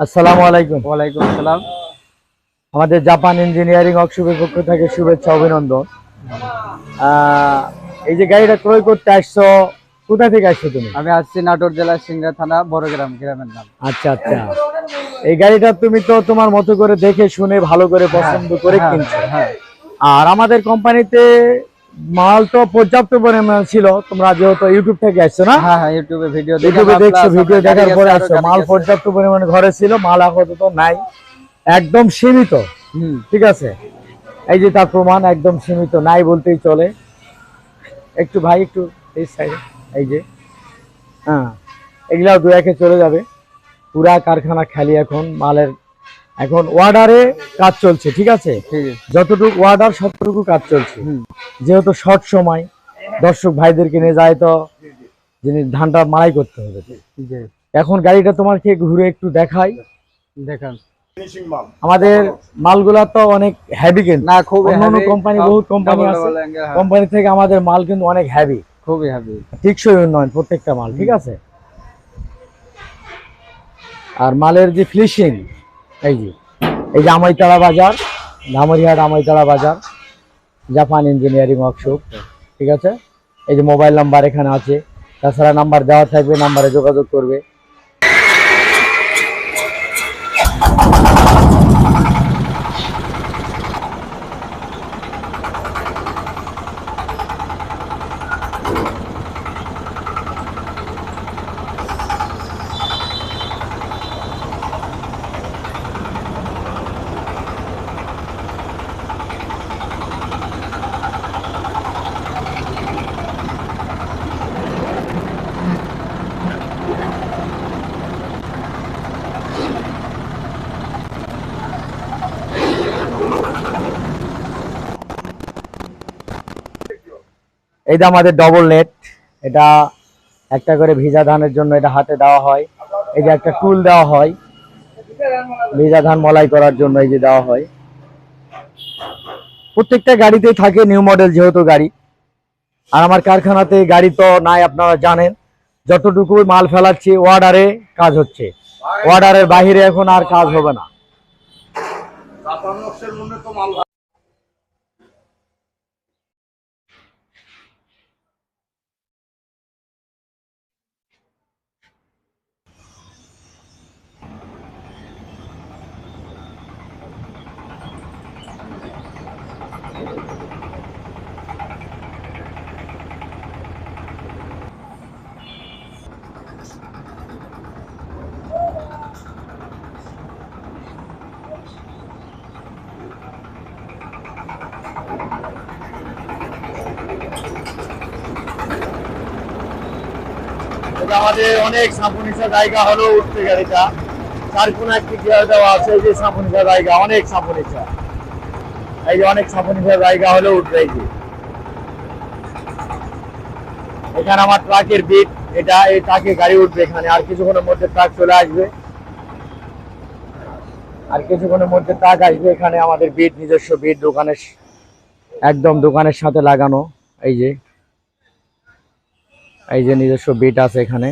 আসসালামু আলাইকুম। ওয়ালাইকুম আসসালাম। আমাদের জাপান ইঞ্জিনিয়ারিং ওয়ার্কশপের পক্ষ থেকে শুভেচ্ছা অভিনন্দন। এই যে গাড়িটা ক্রয় করতে আসছো কোথা থেকে আসছো তুমি? আমি আসছি নাটোর জেলার সিংড়া থানা বড়গ্রাম গ্রামের নাম। আচ্ছা আচ্ছা। এই গাড়িটা তুমি তো তোমার মতো করে দেখে শুনে ভালো করে পছন্দ করে হ্যাঁ, কিনছো। হ্যাঁ। আর আমাদের কোম্পানিতে মাল তো পর্যাপ্ত পরিমাণ ছিল। তোমরা যেহেতু ইউটিউব থেকে আসছো না? হ্যাঁ হ্যাঁ ইউটিউবে ভিডিও ইউটিউবে দেখছ ভিডিও দেখার পরে আসছো। মাল পর্যাপ্ত পরিমাণে ঘরে ছিল মাল আপাতত নাই। একদম সীমিত। ঠিক আছে? এই যে তার প্রমাণ একদম সীমিত নাই বলতেই চলে। একটু ভাই একটু এই সাইডে এই যে। হ্যাঁ এগুলাও দু একে চলে যাবে। পুরা কারখানা খালি এখন মালের এখন ওয়ার্ডারে কাজ চলছে ঠিক আছে? যতটুকু ওয়ার্ডার ততটুকু কাজ চলছে। যেহেতু শর্ট সময় দর্শক ভাইদেরকে নিয়ে যায় তো জিনিস ধানটা মারাই করতে হবে। এখন গাড়িটা তোমাকে ঘুরে একটু দেখাই। দেখান। আমাদের মালগুলা তো অনেক হেভি কিন্তু। না খুব company, সব বহুত double আছে। double হ্যাঁ, কোম্পানি থেকে আমাদের মাল কিন্তু অনেক হেভি খুবই হেভি টিকসই উন্নয়ন প্রত্যেকটা মাল ঠিক আছে? আর মালের যে ফিনিশিং এই যে এই যে বাজার, ধামরিহাট আমাইতাড়া বাজার, জাপান ইঞ্জিনিয়ারিং ওয়ার্কশপ, ঠিক আছে? এই যে মোবাইল নাম্বার এখানে আছে, তাছাড়া নাম্বার দেওয়া থাকবে, নাম্বারে যোগাযোগ করবে। এই যে আমাদের ডবল নেট এটা একটা করে ভিজা ধানের জন্য এটা হাতে দেওয়া হয়। এই যে একটা টুল দেওয়া হয়। ভিজা ধান মলাই করার জন্য এই যে দেওয়া হয়। প্রত্যেকটা গাড়িতেই থাকে নিউ মডেল যেহেতু গাড়ি। আর আমার কারখানাতে গাড়ি তো নাই, আপনারা জানেন। যতটুকু মাল ফেলাচ্ছি অর্ডারে কাজ হচ্ছে। অর্ডারের বাইরে এখন আর কাজ হবে না। এটা আমাদের অনেক সাপুনিসা জায়গা হলো উঠতে গাড়িটা চার কোন একটি গিয়ার দেওয়া আছে যে সাপুনিসা জায়গা, অনেক সাপুনিসা। এই যে অনেক সাপুনিসা জায়গা হলো উঠবে যে। এখানে আমার ট্রাকের বিট, এটা, এই ট্রাকে গাড়ি উঠবে এখানে, আর কিছুক্ষণের মধ্যে ট্রাক চলে আসবে। আর কিছুক্ষণের মধ্যে ট্রাক আসবে এখানে আমাদের বিট, নিজস্ব বিট, দোকানের, একদম দোকানের সাথে লাগানো, এই যে। এই যে নিজস্ব বিট আছে এখানে।